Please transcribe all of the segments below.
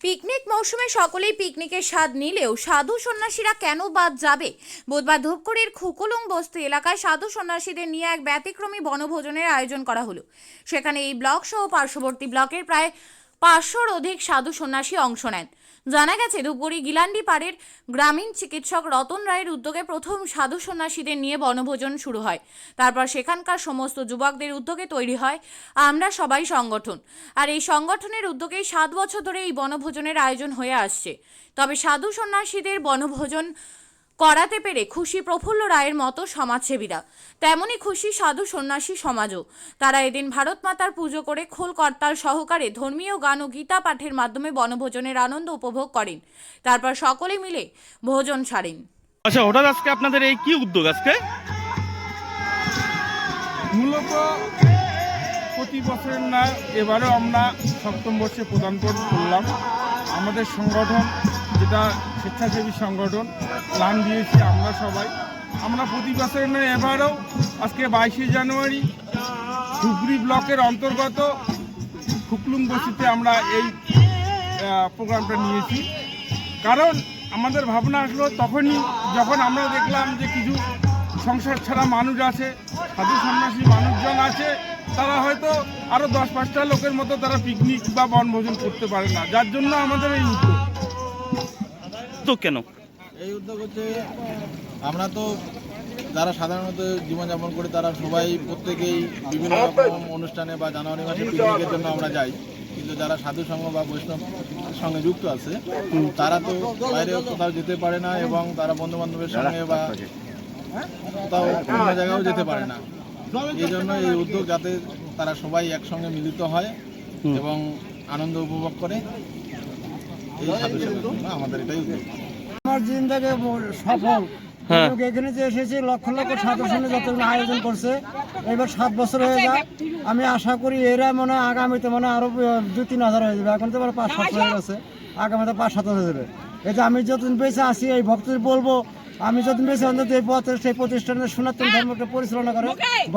Picnic মৌসুমে সকলেই পিকনিকের স্বাদ নিলেও সাধু সন্ন্যাসীরা কেন বাদ যাবে? বুধবার ধূপগুড়ির খুকুলুং বস্তি এলাকায় সাধু সন্ন্যাসীদের নিয়ে এক ব্যতিক্রমী বনভোজনের আয়োজন করা হলো। সেখানে এই ব্লক সহ পার্শ্ববর্তী ব্লকের প্রায় পাঁচশোর অধিক সাধু সন্ন্যাসী অংশ নেন। জানা গেছে, ধূপগুড়ি গিলান্ডি পাড়ের গ্রামীণ চিকিৎসক রতন রায়ের উদ্যোগে প্রথম সাধু সন্ন্যাসীদের নিয়ে বনভোজন শুরু হয়। তারপর সেখানকার সমস্ত যুবকদের উদ্যোগে তৈরি হয় আমরা সবাই সংগঠন। আর এই সংগঠনের উদ্যোগেই সাত বছর ধরে এই বনভোজনের আয়োজন হয়ে আসছে। তবে সাধু সন্ন্যাসীদের বনভোজন করাতে পেরে খুশি প্রফুল্ল রায়ের মতো সমাজসেবীরা। তেমনি খুশি সাধু সন্ন্যাসী সমাজও। তারা এদিন ভারত মাতার পুজো করে খোল কর্তার সহকারে ধর্মীয় গান ও গীতা পাঠের মাধ্যমে বনভোজনের আনন্দ উপভোগ করেন। তারপর সকলে মিলে ভোজন সারেন। আচ্ছা হঠাৎ আজকে আপনাদের এই কি উদ্যোগ আজকে? মূলত প্রতি বছরের না এবারেও আমরা সপ্তম বর্ষে প্রদান করলাম। আমাদের সংগঠন যেটা স্বেচ্ছাসেবী সংগঠন প্ল্যান দিয়েছি আমরা সবাই। আমরা প্রতি বছর নয় এবারেও আজকে বাইশে জানুয়ারি ধুবড়ি ব্লকের অন্তর্গত খুকলুং বসিতে আমরা এই প্রোগ্রামটা নিয়েছি। কারণ আমাদের ভাবনা আসলো তখনই যখন আমরা দেখলাম যে কিছু সংসার ছাড়া মানুষ আছে, সাধু সন্ন্যাসী মানুষজন আছে, তারা হয়তো আরও দশ পাঁচটা লোকের মতো তারা পিকনিক বা বনভোজন করতে পারে না। যার জন্য আমাদের এই উদ্যোগ। তো কেন? এই উদ্যোগ হচ্ছে আমরা তো যারা সাধারণত জীবনযাপন করে তারা সবাই প্রত্যেকেই বিভিন্ন রকম অনুষ্ঠানে বা জানুয়ারি মাসে পিকনিকের জন্য আমরা যাই। কিন্তু যারা সাধু সংঘ বা বৈষ্ণব সঙ্গে যুক্ত আছে তারা তো বাইরে কোথাও যেতে পারে না এবং তারা বন্ধু বান্ধবের সঙ্গে বা কোথাও অন্য জায়গাও যেতে পারে না। এই জন্য এই উদ্যোগ যাতে তারা সবাই একসঙ্গে মিলিত হয় এবং আনন্দ উপভোগ করে। এই সাধু আমাদের এটাই আমার জিন্দাকে সফল। হ্যাঁ। এখানে যে এসেছি লক্ষ লক্ষ সাদর্শনে যতগুলো আয়োজন করছে এবার সাত বছর হয়ে যায় আমি আশা করি এরা মনে হয় আগামীতে মনে আরও দু তিন হাজার হয়ে যাবে। এখন তো মানে পাঁচ সাত হয়ে গেছে। আগামীতে পাঁচ সাত হয়ে যাবে। এই যে আমি যতদিন বেঁচে আছি এই ভক্তদের বলব আমি যতদিন বেঁচে অন্তত এই পথে সেই প্রতিষ্ঠানের সনাতন ধর্মকে পরিচালনা করে।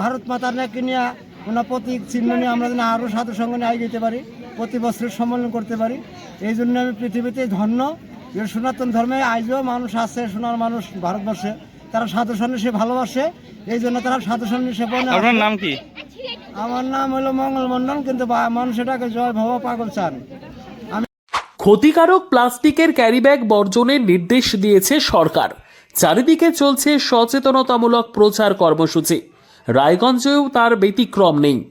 ভারত মাতার নাকি নিয়ে ওনার প্রতীক চিহ্ন নিয়ে আমরা যেন আরও সাধু সঙ্গে নিয়ে এগিয়ে পারি। প্রতি বছর সম্মেলন করতে পারি। এই জন্য আমি পৃথিবীতে ধন্য। যে সনাতন ধর্মে আজও মানুষ আছে সোনার মানুষ ভারতবর্ষে। তারা সাধু সন্ন্যাসী ভালোবাসে। এই জন্য তারা সাধু সন্ন্যাসী বনে আপনার নাম কি? আমার নাম হলো মঙ্গল মন্ডল কিন্তু বা- মানুষ এটাকে জয় ভবা পাগল চান। ক্ষতিকারক প্লাস্টিকের ক্যারিব্যাগ বর্জনের নির্দেশ দিয়েছে সরকার। চারিদিকে চলছে সচেতনতামূলক প্রচার কর্মসূচি। রায়গঞ্জেও তার ব্যতিক্রম নেই।